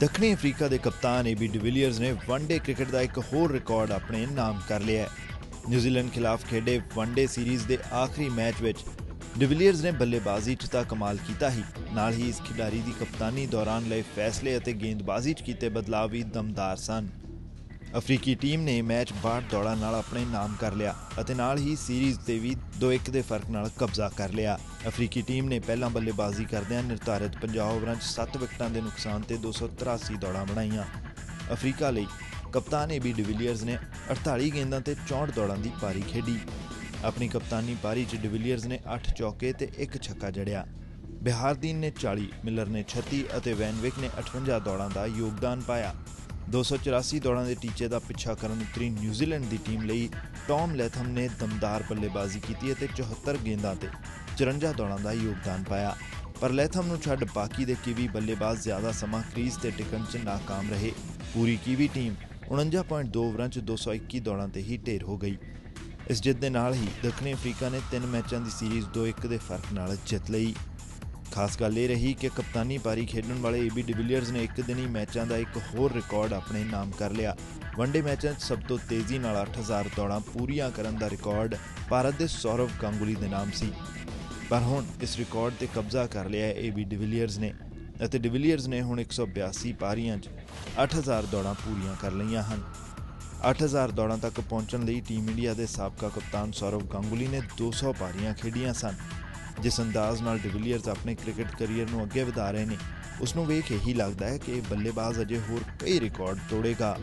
ਦੱਖਣੀ ਅਫਰੀਕਾ ਦੇ ਕਪਤਾਨ ਏਬੀ ਡਿਵੀਲੀਅਰਸ ਨੇ ਵਨਡੇ ਕ੍ਰਿਕਟ ਦਾ ਇੱਕ ਹੋਰ ਰਿਕਾਰਡ ਆਪਣੇ ਨਾਮ ਕਰ ਲਿਆ ਹੈ। ਨਿਊਜ਼ੀਲੈਂਡ ਖਿਲਾਫ ਖੇਡੇ ਵਨਡੇ ਸੀਰੀਜ਼ ਦੇ ਆਖਰੀ ਮੈਚ ਵਿੱਚ ਡਿਵੀਲੀਅਰਸ ਨੇ ਬੱਲੇਬਾਜ਼ੀ 'ਚ ਤਾਂ ਕਮਾਲ ਕੀਤਾ ਹੀ। ਨਾਲ ਹੀ ਇਸ ਖਿਡਾਰੀ ਦੀ ਕਪਤਾਨੀ ਦੌਰਾਨ ਲਏ ਫੈਸਲੇ ਅਤੇ ਗੇਂਦਬਾਜ਼ੀ 'ਚ ਕੀਤੇ ਬਦਲਾਅ ਵੀ ਦਮਦਾਰ ਸਨ। ਅਫਰੀਕੀ ਟੀਮ ਨੇ ਮੈਚ 62 ਦੌੜਾਂ ਨਾਲ ਆਪਣੇ ਨਾਮ ਕਰ ਲਿਆ ਅਤੇ ਨਾਲ ਹੀ ਸੀਰੀਜ਼ ਤੇ ਵੀ 2-1 ਦੇ ਫ਼ਰਕ ਨਾਲ ਕਬਜ਼ਾ ਕਰ ਲਿਆ। ਅਫਰੀਕੀ ਟੀਮ ਨੇ ਪਹਿਲਾਂ ਬੱਲੇਬਾਜ਼ੀ ਕਰਦਿਆਂ ਨਿਰਧਾਰਿਤ 50 ਓਵਰਾਂ 'ਚ 7 ਵਿਕਟਾਂ ਦੇ ਨੁਕਸਾਨ ਤੇ 283 ਦੌੜਾਂ ਬਣਾਈਆਂ। ਅਫਰੀਕਾ ਲਈ ਕਪਤਾਨ ਏਬੀ ਡਿਵੀਲੀਅਰਸ ਨੇ 48 ਗੇਂਦਾਂ ਤੇ 64 ਦੌੜਾਂ ਦੀ ਪਾਰੀ ਖੇਡੀ। ਆਪਣੀ ਕਪਤਾਨੀ ਪਾਰੀ 'ਚ ਡਿਵੀਲੀਅਰਸ ਨੇ 8 ਚੌਕੇ ਤੇ 1 ਛੱਕਾ ਜੜਿਆ। ਬਿਹਾਰਦੀਨ ਨੇ 40 ਮਿਲਰ ਨੇ 36 ਅਤੇ ਵੈਨਵਿਕ ਨੇ 58 ਦੌੜਾਂ ਦਾ ਯੋਗਦਾਨ ਪਾਇਆ। 284 ਦੌੜਾਂ ਦੇ ਟੀਚੇ ਦਾ ਪਿੱਛਾ ਕਰਨ ਉਤਰੀ ਨਿਊਜ਼ੀਲੈਂਡ ਦੀ ਟੀਮ ਲਈ ਟੌਮ ਲੈਥਮ ਨੇ ਦਮਦਾਰ ਬੱਲੇਬਾਜ਼ੀ ਕੀਤੀ ਅਤੇ 74 ਗੇਂਦਾਂ ਤੇ 54 ਦੌੜਾਂ ਦਾ ਯੋਗਦਾਨ ਪਾਇਆ। ਪਰ ਲੈਥਮ ਨੂੰ ਛੱਡ ਬਾਕੀ ਦੇ ਕੀਵੀ ਬੱਲੇਬਾਜ਼ ਜ਼ਿਆਦਾ ਸਮਾਂ ਕ੍ਰੀਜ਼ ਤੇ ਟਿਕਣ 'ਚ ਨਾਕਾਮ ਰਹੇ। ਪੂਰੀ ਕੀਵੀ ਟੀਮ 49.2 ਓਵਰਾਂ 'ਚ 221 ਦੌੜਾਂ ਤੇ ਹੀ ਢੇਰ ਹੋ ਗਈ। ਇਸ ਜਿੱਤ ਦੇ ਨਾਲ ਹੀ ਦੱਖਣੀ ਅਫਰੀਕਾ ਨੇ ਤਿੰਨ ਮੈਚਾਂ ਦੀ ਸੀਰੀਜ਼ 2-1 ਦੇ ਫ਼ਰਕ ਨਾਲ ਜਿੱਤ ਲਈ। ਖਾਸ ਗੱਲ ਇਹ ਰਹੀ ਕਿ ਕਪਤਾਨੀ ਪਾਰੀ ਖੇਡਣ ਵਾਲੇ ਏਬੀ ਡਿਵੀਲੀਅਰਸ ਨੇ ਇੱਕ ਦਿਨੀ ਮੈਚਾਂ ਦਾ ਇੱਕ ਹੋਰ ਰਿਕਾਰਡ ਆਪਣੇ ਨਾਮ ਕਰ ਲਿਆ। ਵਨਡੇ ਮੈਚਾਂ 'ਚ ਸਭ ਤੋਂ ਤੇਜ਼ੀ ਨਾਲ 8000 ਦੌੜਾਂ ਪੂਰੀਆਂ ਕਰਨ ਦਾ ਰਿਕਾਰਡ ਭਾਰਤ ਦੇ ਸੌਰਵ ਗੰਗੂਲੀ ਦੇ ਨਾਮ ਸੀ। ਪਰ ਹੁਣ ਇਸ ਰਿਕਾਰਡ ਤੇ ਕਬਜ਼ਾ ਕਰ ਲਿਆ ਹੈ ਏਬੀ ਡਿਵੀਲੀਅਰਸ ਨੇ ਅਤੇ ਡਿਵੀਲੀਅਰਸ ਨੇ ਹੁਣ 182 ਪਾਰੀਆਂ 'ਚ 8000 ਦੌੜਾਂ ਪੂਰੀਆਂ ਕਰ ਲਈਆਂ ਹਨ। 8000 ਦੌੜਾਂ ਤੱਕ ਪਹੁੰਚਣ ਲਈ ਟੀਮ ਇੰਡੀਆ ਦੇ ਸਾਬਕਾ ਕਪਤਾਨ ਸੌਰਵ ਗੰਗੂਲੀ ਨੇ 200 ਪਾਰੀਆਂ ਖੇਡੀਆਂ ਸਨ। ਜਿਸ ਅੰਦਾਜ਼ ਨਾਲ ਡਿਵਿਲੀਅਰਸ ਆਪਣੇ ਕ੍ਰਿਕਟ ਕਰੀਅਰ ਨੂੰ ਅੱਗੇ ਵਧਾ ਰਹੇ ਨੇ ਉਸ ਨੂੰ ਵੇਖ ਇਹੀ ਲੱਗਦਾ ਹੈ ਕਿ ਬੱਲੇਬਾਜ਼ ਅਜੇ ਹੋਰ ਕਈ ਰਿਕਾਰਡ ਤੋੜੇਗਾ।